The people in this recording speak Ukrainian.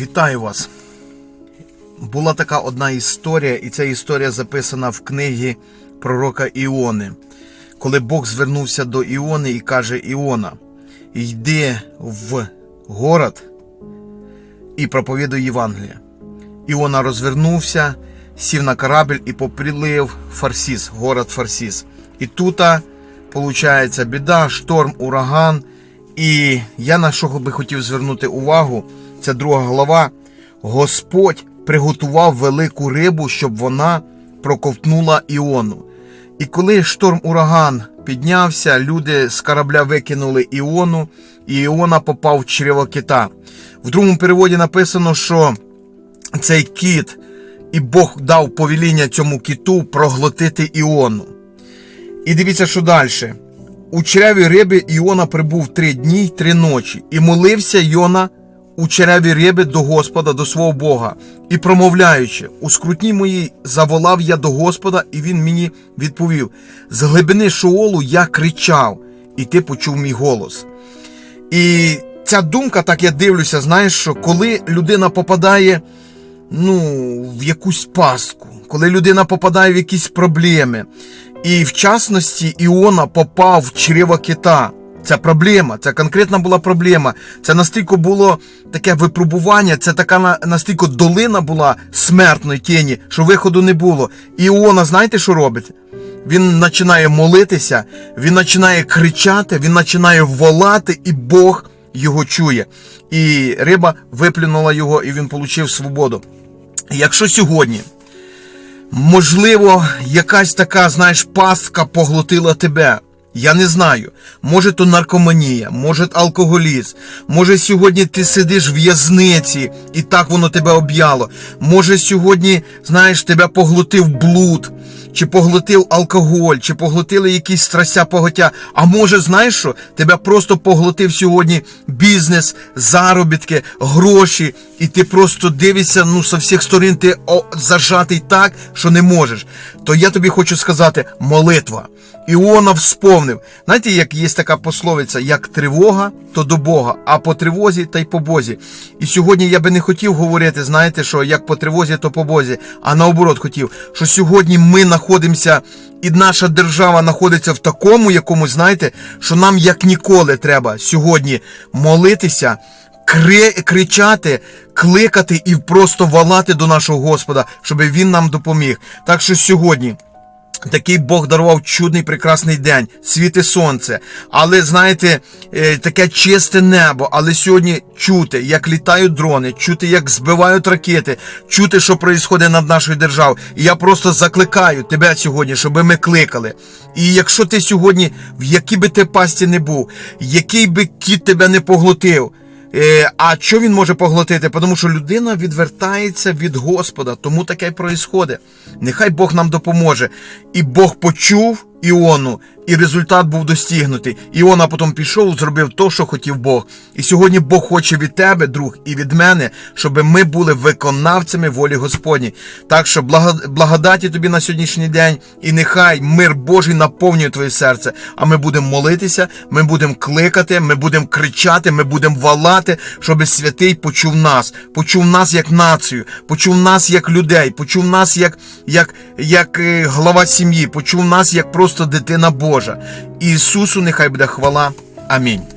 Вітаю вас. Була така одна історія, і ця історія записана в книгі пророка Іони. Коли Бог звернувся до Іони і каже: Іона, йди в город і проповідуй Євангеліє. Іона розвернувся, сів на корабль і поприлив Фарсіс, город Фарсіс. І тут, виходить, біда, шторм, ураган. І я на що би хотів звернути увагу, це друга глава. Господь приготував велику рибу, щоб вона проковтнула Іону. І коли шторм ураган піднявся, люди з корабля викинули Іону, і Іона попав в чрево кита. В другому переводі написано, що цей кіт, і Бог дав повеління цьому киту проглотити Іону. І дивіться, що далі. У череві риби Іона прибув три дні й три ночі, і молився Йона у череві риби до Господа, до свого Бога, і промовляючи, у скрутні моїй заволав я до Господа, і він мені відповів: з глибини шоолу я кричав, і ти почув мій голос. І ця думка, так я дивлюся, знаєш, що коли людина попадає ну, в якусь пастку, коли людина попадає в якісь проблеми, і в частності Іона попав в чрево кита. Це проблема, це конкретна була проблема. Це настільки було таке випробування, це така настільки долина була смертної тіні, що виходу не було. І Іона, знаєте, що робить? Він починає молитися, він починає кричати, він починає волати, і Бог його чує. І риба виплюнула його, і він отримав свободу. Якщо сьогодні Можливо, якась така, знаєш, пастка поглотила тебе. Я не знаю. Може, то наркоманія, може алкоголізм, може сьогодні ти сидиш в в'язниці і так воно тебе об'яло. Може, сьогодні, знаєш, тебе поглотив блуд, чи поглотив алкоголь, чи поглотили якісь страстя поготя. А може, знаєш що? Тебе просто поглотив сьогодні бізнес, заробітки, гроші, і ти просто дивишся, ну, со всіх сторон ти зажатий так, що не можеш. То я тобі хочу сказати, молитва. Іона всповнив. Знаєте, як є така пословиця, як тривога, то до Бога, а по тривозі та й по Бозі. І сьогодні я би не хотів говорити, знаєте, що як по тривозі, то по Бозі, а наоборот хотів, що сьогодні ми знаходимося, і наша держава знаходиться в такому якому, знаєте, що нам як ніколи треба сьогодні молитися. Кри, кричати, кликати і просто валати до нашого Господа, щоб він нам допоміг. Так що сьогодні. Такий Бог дарував чудний прекрасний день, світе сонце. Але знаєте, е, таке чисте небо. Але сьогодні чути, як літають дрони, чути, як збивають ракети, чути, що відбувається над нашою державою. І я просто закликаю тебе сьогодні, щоб ми кликали. І якщо ти сьогодні, в якій би ти пасті не був, який би кіт тебе не поглотив. Е, А що він може поглотити? Тому що людина відвертається від Господа, тому таке й проїсходить. Нехай Бог нам допоможе. І Бог почув Іону, і результат був достигнутий. Іона потім пішов, зробив то, що хотів Бог. І сьогодні Бог хоче від тебе, друг, і від мене, щоб ми були виконавцями волі Господні. Так що благодаті тобі на сьогоднішній день, і нехай мир Божий наповнює твоє серце. А ми будемо молитися, ми будемо кликати, ми будемо кричати, ми будемо валати, щоб святий почув нас, почув нас як націю, почув нас як людей, почув нас як, як, як е, глава сім'ї, почув нас як просто дитина Божа. Ісусу нехай буде хвала. Амінь.